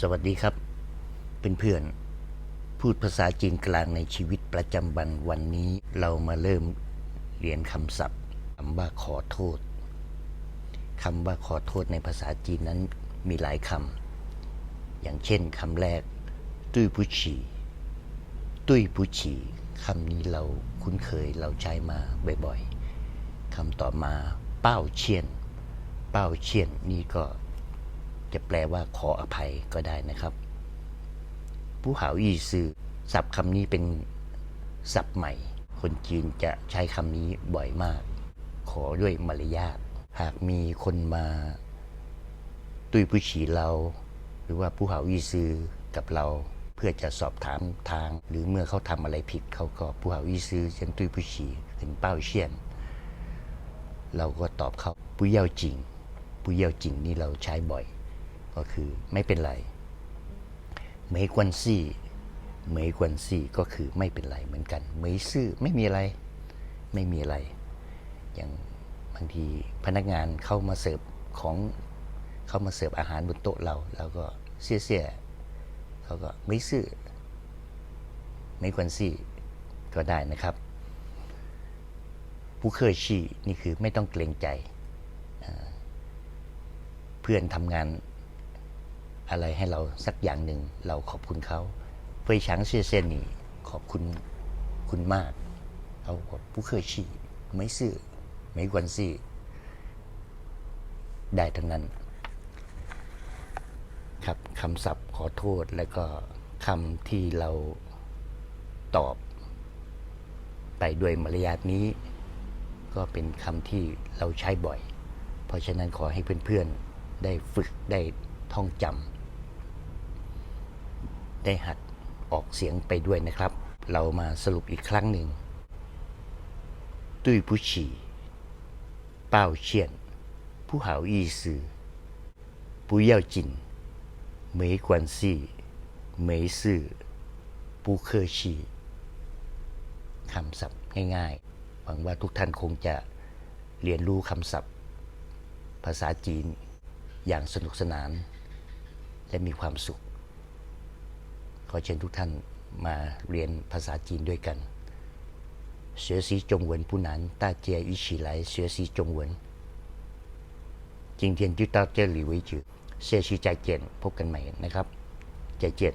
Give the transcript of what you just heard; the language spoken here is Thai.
สวัสดีครับเพื่อนๆพูดภาษาจีนกลางในชีวิตประจำวันวันนี้ เรามาเริ่มเรียนคำศัพท์คำว่าขอโทษคำว่าขอโทษในภาษาจีนนั้นมีหลายคำอย่างเช่นคำแรก ตุ้ยผู้ฉีตุ้ยผู้ฉีคำนี้เราคุ้นเคยเราใช้มาบ่อยๆคำต่อมา เป้าเชียน เป้าเชียนนี่ก็ จะแปลว่าขออภัยก็ได้นะครับผู้หาวอีซือศัพท์คำนี้เป็นศัพท์ใหม่ คนจีนจะใช้คำนี้บ่อยมาก ขอด้วยมารยาทหากมีคนมาตุยผู้ฉีเรา หรือว่าผู้หาวอีซือกับเรา เพื่อจะสอบถามทาง หรือเมื่อเขาทำอะไรผิดเขาก็ผู้หาวอีซือเซียนตุยผู้ฉีเห็นเป้าเชียน เราก็ตอบเขาผู้เย่าจริงผู้เย่าจริงนี่เราใช้บ่อย ก็คือไม่เป็นไรเมยกวนซี่เมยกวนซี่ก็คือไม่เป็นไรเหมือนกันเมยซื่อไม่มีอะไร ไม่มีอะไร อย่างบางทีพนักงานเข้ามาเสิร์ฟของเข้ามาเสิร์ฟอาหารบนโต๊ะเราเราก็เสียเสียเขาก็ไม่ซื่อไม่กวนซี่ก็ได้นะครับ ผู้เคยชี่นี่คือไม่ต้องเกรงใจ เพื่อนทำงาน อะไรให้เราสักอย่างหนึ่งเราขอบคุณเขาเฟยช้างเซียเซียนนี่ขอบคุณคุณมากเขาบอกผู้เคยชี้ไม่ซื่อไม่กวนซี่ได้ทั้งนั้น ครับคำศัพท์ขอโทษแล้วก็คำที่เราตอบ ไปด้วยมารยาทนี้ ก็เป็นคำที่เราใช้บ่อย เพราะฉะนั้นขอให้เพื่อนๆได้ฝึกได้ท่องจำ ได้หัดออกเสียงไปด้วยนะครับ เรามาสรุปอีกครั้งหนึ่ง ตุยผู้ฉี่เป้าเชียน ผู้หาอีซือผู้เย่าจินเหมยกวนซี่เหมยซื่อผู้เคอชีคำศัพท์ง่ายๆ หวังว่าทุกท่านคงจะเรียนรู้คำศัพท์ ภาษาจีนอย่างสนุกสนาน และมีความสุข ขอเชิญทุกท่านมาเรียนภาษาจีนด้วยกัน学习中文不难，大家一起来学习中文。今天就到这里为止，下期再见，พบกันใหม่นะครับ再见。